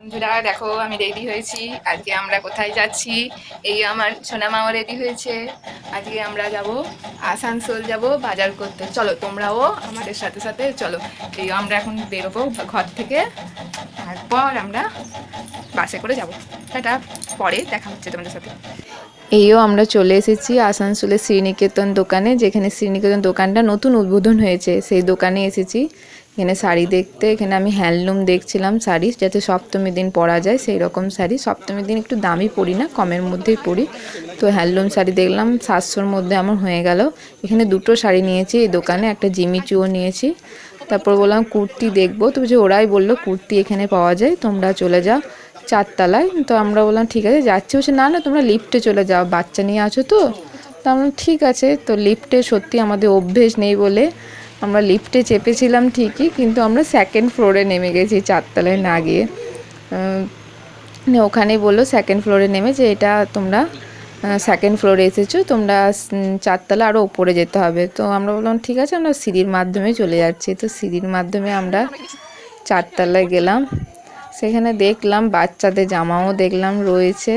বন্ধুরা, দেখো, আমি রেডি হয়েছি। আজকে আমরা কোথায় যাচ্ছি? এই আমার সোনামাও রেডি হয়েছে। আজকে আমরা যাব আসানসোল যাব বাজার করতে। চলো, তোমরাও আমাদের সাথে সাথে চলো। এই আমরা এখন বেরোবো ঘর থেকে। তারপর আমরা বাসে করে যাব। সেটা পরে দেখা হচ্ছে তোমাদের সাথে। এইও আমরা চলে এসেছি আসানসোলের শ্রীনিকেতন দোকানে, যেখানে শ্রীনিকেতন দোকানটা নতুন উদ্বোধন হয়েছে। সেই দোকানে এসেছি। এখানে শাড়ি দেখতে, এখানে আমি হ্যান্ডলুম দেখছিলাম শাড়ি, যাতে সপ্তমী দিন পরা যায় সেই রকম শাড়ি। সপ্তমীর দিন একটু দামি পরি না, কমের মধ্যেই পরি। তো হ্যান্ডলুম শাড়ি দেখলাম, সাতশোর মধ্যে আমার হয়ে গেল। এখানে দুটো শাড়ি নিয়েছি এই দোকানে, একটা জিমিচুও নিয়েছি। তারপর বললাম, কুর্তি দেখব। তো যে ওরাই বলল, কুর্তি এখানে পাওয়া যায়, তোমরা চলে যাও চারতলায়। তো আমরা বললাম, ঠিক আছে, যাচ্ছি। বলছে, না না, তোমরা লিফটে চলে যাও, বাচ্চা নিয়ে আছো তো? তো আমরা ঠিক আছে। তো লিফটে সত্যি আমাদের অভ্যেস নেই বলে আমরা লিফটে চেপেছিলাম ঠিকই কিন্তু আমরা সেকেন্ড ফ্লোরে নেমে গেছি চারতলায় না গিয়ে। উম, নিয়ে ওখানেই বলল সেকেন্ড ফ্লোরে নেমে যে এটা তোমরা সেকেন্ড ফ্লোরে এসেছ তোমরা চারতলা আরও ওপরে যেতে হবে। তো আমরা বললাম ঠিক আছে আমরা সিঁড়ির মাধ্যমে চলে যাচ্ছি। তো সিঁড়ির মাধ্যমে আমরা চারতলায় গেলাম। সেখানে দেখলাম বাচ্চাদের জামাও দেখলাম রয়েছে।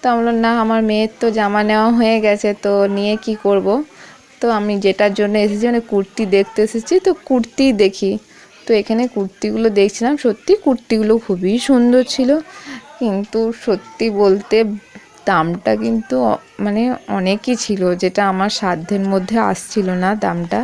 তো আমরা না আমার মেয়ের তো জামা নেওয়া হয়ে গেছে তো নিয়ে কি করব? তো আমি যেটার জন্য এসেছি মানে কুর্তি দেখতে এসেছি, তো কুর্তি দেখি। তো এখানে কুর্তিগুলো দেখছিলাম, সত্যি কুর্তিগুলো খুবই সুন্দর ছিল। কিন্তু সত্যি বলতে দামটা কিন্তু মানে অনেকই ছিল, যেটা আমার সাধ্যের মধ্যে আসছিল না দামটা।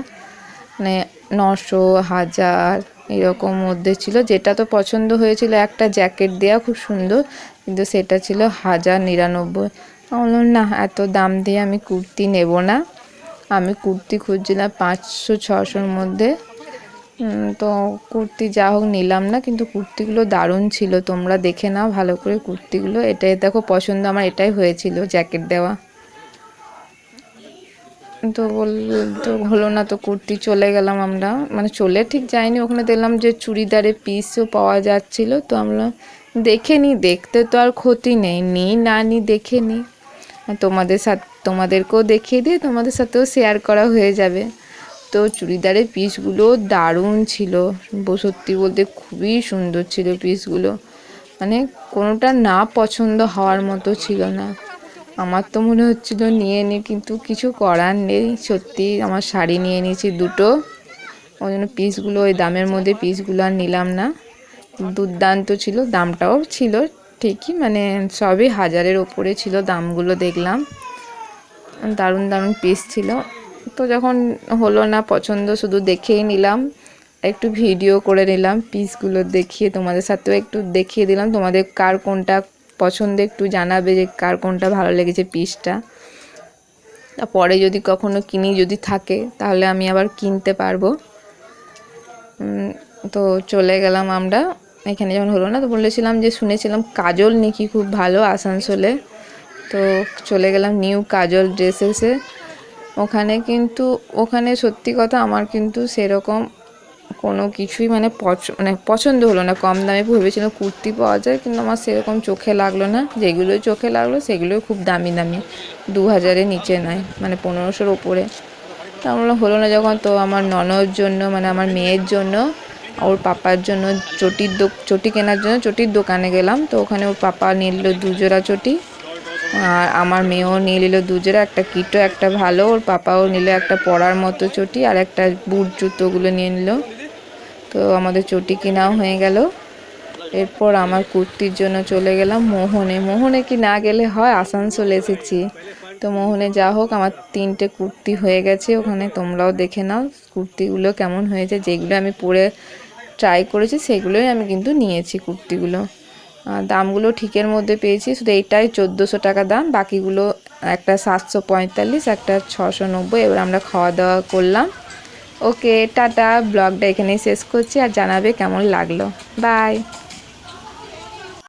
মানে নশো, হাজার এরকম মধ্যে ছিল। যেটা তো পছন্দ হয়েছিল, একটা জ্যাকেট দেওয়া খুব সুন্দর, কিন্তু সেটা ছিল হাজার নিরানব্বই। আমি বললাম, না, এত দাম দিয়ে আমি কুর্তি নেব না। আমি কুর্তি খুঁজছিলাম পাঁচশো, ছশোর মধ্যে। তো কুর্তি যা হোক নিলাম না, কিন্তু কুর্তিগুলো দারুণ ছিল। তোমরা দেখে নাও ভালো করে কুর্তিগুলো। এটাই দেখো পছন্দ আমার, এটাই হয়েছিল জ্যাকেট দেওয়া। তো বল, তো হলো না তো কুর্তি চলে গেলাম আমরা। মানে চলে ঠিক যাইনি, ওখানে দেখলাম যে চুড়িদারের পিসও পাওয়া যাচ্ছিল। তো আমরা দেখে নিই দেখতে তো আর ক্ষতি নেই। নিই না নিই দেখে নিই তোমাদের সাথে তোমাদেরকেও দেখিয়ে দিয়ে তোমাদের সাথেও শেয়ার করা হয়ে যাবে। তো চুড়িদারের পিসগুলো দারুণ ছিল। সত্যি বলতে খুবই সুন্দর ছিল পিসগুলো। মানে কোনোটা না পছন্দ হওয়ার মতো ছিল না। আমার তো মনে হচ্ছিল নিয়ে নি, কিন্তু কিছু করার নেই। সত্যি আমার শাড়ি নিয়ে নিয়েছি দুটো। ওই জন্য পিসগুলো, ওই দামের মধ্যে পিসগুলো আর নিলাম না। দুর্দান্ত ছিল, দামটাও ছিল ঠিকই। মানে সবই হাজারের ওপরে ছিল, দামগুলো দেখলাম। দারুণ দারুণ পিস ছিল। তো যখন হলো না পছন্দ, শুধু দেখেই নিলাম। একটু ভিডিও করে নিলাম পিসগুলো দেখিয়ে তোমাদের সাথেও একটু দেখিয়ে দিলাম। তোমাদের কার কোনটা পছন্দ একটু জানাবে যে কার কোনটা ভালো লেগেছে পিসটা পরে যদি কখনো কিনি যদি থাকে, তাহলে আমি আবার কিনতে পারব। তো চলে গেলাম আমরা। এখানে যখন হলো না, তো বলেছিলাম যে শুনেছিলাম কাজল নাকি খুব ভালো আসানসোলে। তো চলে গেলাম নিউ কাজল ড্রেসেসে। ওখানে কিন্তু, ওখানে সত্যি কথা আমার কিন্তু সেরকম কোনো কিছুই মানে পছ মানে পছন্দ হলো না। কম দামে ভেবেছিলাম কুর্তি পাওয়া যায়, কিন্তু আমার সেরকম চোখে লাগল না। যেগুলো চোখে লাগল সেগুলো খুব দামি দামি। দু হাজারের নিচে নয় মানে পনেরোশোর ওপরে। তো আমার হলো না যখন তো আমার ননর জন্য মানে আমার মেয়ের জন্য, ওর পাপার জন্য চটির দো চটি কেনার জন্য চটির দোকানে গেলাম। তো ওখানে ওর পাপা নিল দুজোড়া চটি। আর আমার মেয়েও নিয়ে নিল দুজোড়া, একটা কিটো, একটা ভালো, ওর পাপাও নিল একটা পরার মতো চটি আর একটা বুট জুতোগুলো নিয়ে নিল। তো আমাদের চটি কেনাও হয়ে গেল। এরপর আমার কুর্তির জন্য চলে গেলাম মোহনে। মোহনে কি না গেলে হয়, আসানসোল এসেছি। তো মোহনে যা হোক, আমার তিনটে কুর্তি হয়ে গেছে ওখানে, তোমরাও দেখে নাও কুর্তিগুলো কেমন হয়েছে। যেগুলো আমি পরে ট্রাই করেছি, সেগুলোই আমি কিন্তু নিয়েছি কুর্তিগুলো। দামগুলো ঠিকের মধ্যে পেয়েছি, শুধু এইটাই চোদ্দোশো টাকা দাম, বাকিগুলো একটা সাতশো পঁয়তাল্লিশ, একটা ছশো নব্বই, এবার আমরা খাওয়া দাওয়া করলাম। ওকে, টাটা, ব্লগটা এখানেই শেষ করছি, আর জানাবে কেমন লাগল। বাই।